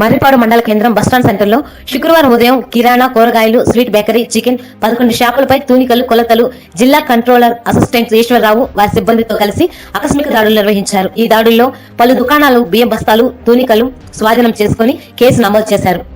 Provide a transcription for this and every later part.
మర్రిపాడు మండల కేంద్రం బస్టాండ్ సెంటర్లో శుక్రవారం ఉదయం కిరాణా కూరగాయలు స్వీట్ బేకరీ చికెన్ పదకొండు షాపులపై తూనికలు కొలతలు జిల్లా కంట్రోలర్ అసిస్టెంట్ ఈశ్వరరావు వారి సిబ్బందితో కలిసి ఆకస్మిక దాడులు నిర్వహించారు. ఈ దాడుల్లో పలు దుకాణాలు బియ్యం బస్తాలు తూనికలు స్వాధీనం చేసుకుని కేసు నమోదు చేశారు.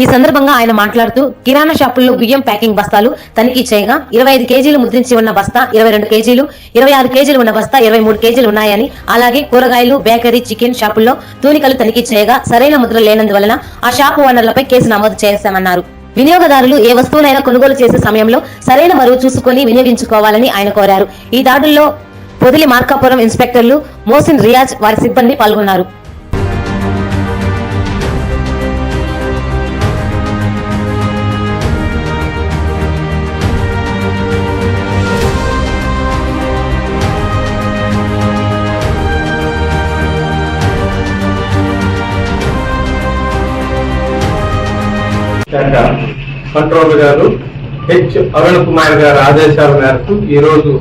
ఈ సందర్భంగా ఆయన మాట్లాడుతూ కిరాణా షాపుల్లో బియ్యం ప్యాకింగ్ బస్తాలు తనిఖీ చేయగా ఇరవై ఐదు కేజీలు ముద్రించి ఉన్న బస్తా ఇరవై రెండు కేజీలు ఇరవై ఆరు కేజీలు ఉన్న బస్తా ఇరవై మూడు కేజీలు ఉన్నాయని అలాగే కూరగాయలు బేకరీ చికెన్ షాపుల్లో తూనికలు తనిఖీ చేయగా సరైన ముద్ర లేనందువలన ఆ షాపు ఓనర్లపై కేసు నమోదు చేశామన్నారు. వినియోగదారులు ఏ వస్తువునైనా కొనుగోలు చేసే సమయంలో సరైన బరువు చూసుకుని వినియోగించుకోవాలని ఆయన కోరారు. ఈ దాడుల్లో పొదిలి మార్కాపురం ఇన్స్పెక్టర్లు మోసిన్ రియాజ్ వారి సిబ్బంది పాల్గొన్నారు. శాఖ కంట్రోలర్ గారు హెచ్ అరుణ్ కుమార్ గారి ఆదేశాల మేరకు ఈరోజు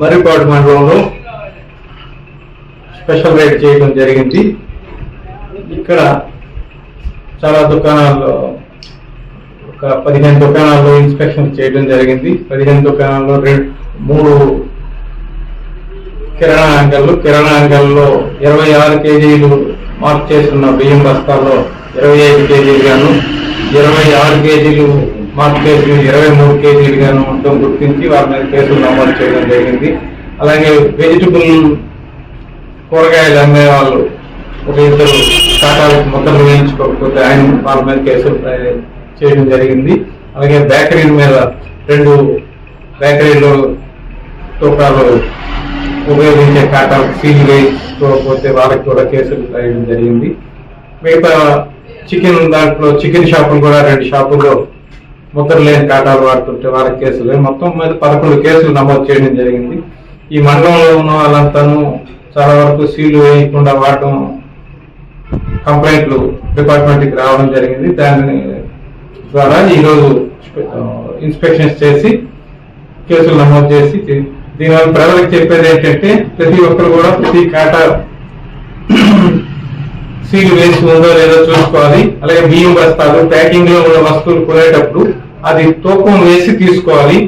మర్రిపాడు మండలంలో స్పెషల్ రైడ్ చేయడం జరిగింది. ఇక్కడ చాలా దుకాణాల్లో ఒక పదిహేను దుకాణాల్లో ఇన్స్పెక్షన్ చేయడం జరిగింది. పదిహేను దుకాణాల్లో రెండు మూడు కిరాణా అంగళ్ళు కిరాణా అంగల్లో ఇరవై ఆరు కేజీలు మార్క్ చేస్తున్న బియ్యం బస్తాల్లో ఇరవై ఐదు కేజీలు గాను ఇరవై ఆరు కేజీలు మార్క్ చేసిన ఇరవై మూడు కేజీలు గాను మొత్తం గుర్తించి వారి మీద కేసులు నమోదు చేయడం జరిగింది. అలాగే వెజిటబుల్ కూరగాయలు అమ్మే వాళ్ళు ఒక ఇద్దరు కాటాలకు మొత్తం వేయించుకోకపోతే ఆయన వాళ్ళ మీద కేసులు చేయడం జరిగింది. అలాగే బేకరీల మీద రెండు బేకరీలో తూకాలు ఉపయోగించే కాటాలు సీల్ వేసుకోకపోతే వాళ్ళకి కూడా కేసులు రాయడం జరిగింది. మిగతా చికెన్ దాంట్లో చికెన్ షాపులు కూడా రెండు షాపుల్లో ముద్ర లేని కాటాలు వాడుతుంటే వాళ్ళకి కేసులు. మొత్తం మీద పదకొండు కేసులు నమోదు చేయడం జరిగింది. ఈ మండలంలో ఉన్న వాళ్ళంతాను చాలా వరకు సీలు వేయకుండా వాడటం కంప్లైంట్లు డిపార్ట్మెంట్కి రావడం జరిగింది. దాని ద్వారా ఈరోజు ఇన్స్పెక్షన్స్ చేసి కేసులు నమోదు చేసి దీనివల్ల ప్రజలకు చెప్పేది ఏంటంటే ప్రతి ఒక్కరు కూడా ప్రతి కాటా సీల్ వేసి ఉందో లేదో చూసుకోవాలి. అలాగే బియ్యం బస్తాలు ప్యాకింగ్లో ఉన్న వస్తువులు కొనేటప్పుడు అది తూకం వేసి తీసుకోవాలి.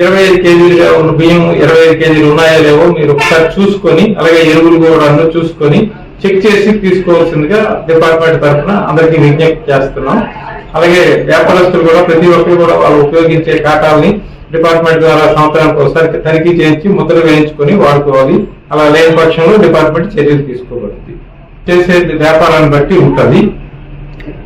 ఇరవై ఐదు కేజీలుగా ఉన్న బియ్యం ఇరవై ఐదు కేజీలు ఉన్నాయో లేవో మీరు ఒకసారి చూసుకొని అలాగే ఎరువులు కూడా అన్నీ చూసుకొని చెక్ చేసి తీసుకోవాల్సిందిగా డిపార్ట్మెంట్ తరఫున అందరికీ విజ్ఞప్తి చేస్తున్నాం. అలాగే వ్యాపారస్తులు కూడా ప్రతి ఒక్కరు కూడా వాళ్ళు ఉపయోగించే కాటాలని డిపార్ట్మెంట్ ద్వారా సంవత్సరానికి ఒకసారి తనిఖీ చేయించి ముద్ర వేయించుకొని వాడుకోవాలి. అలా లేని పక్షంలో డిపార్ట్మెంట్ చర్యలు తీసుకోబడుతుంది. చేసే వ్యాపారాన్ని బట్టి ఉంటుంది.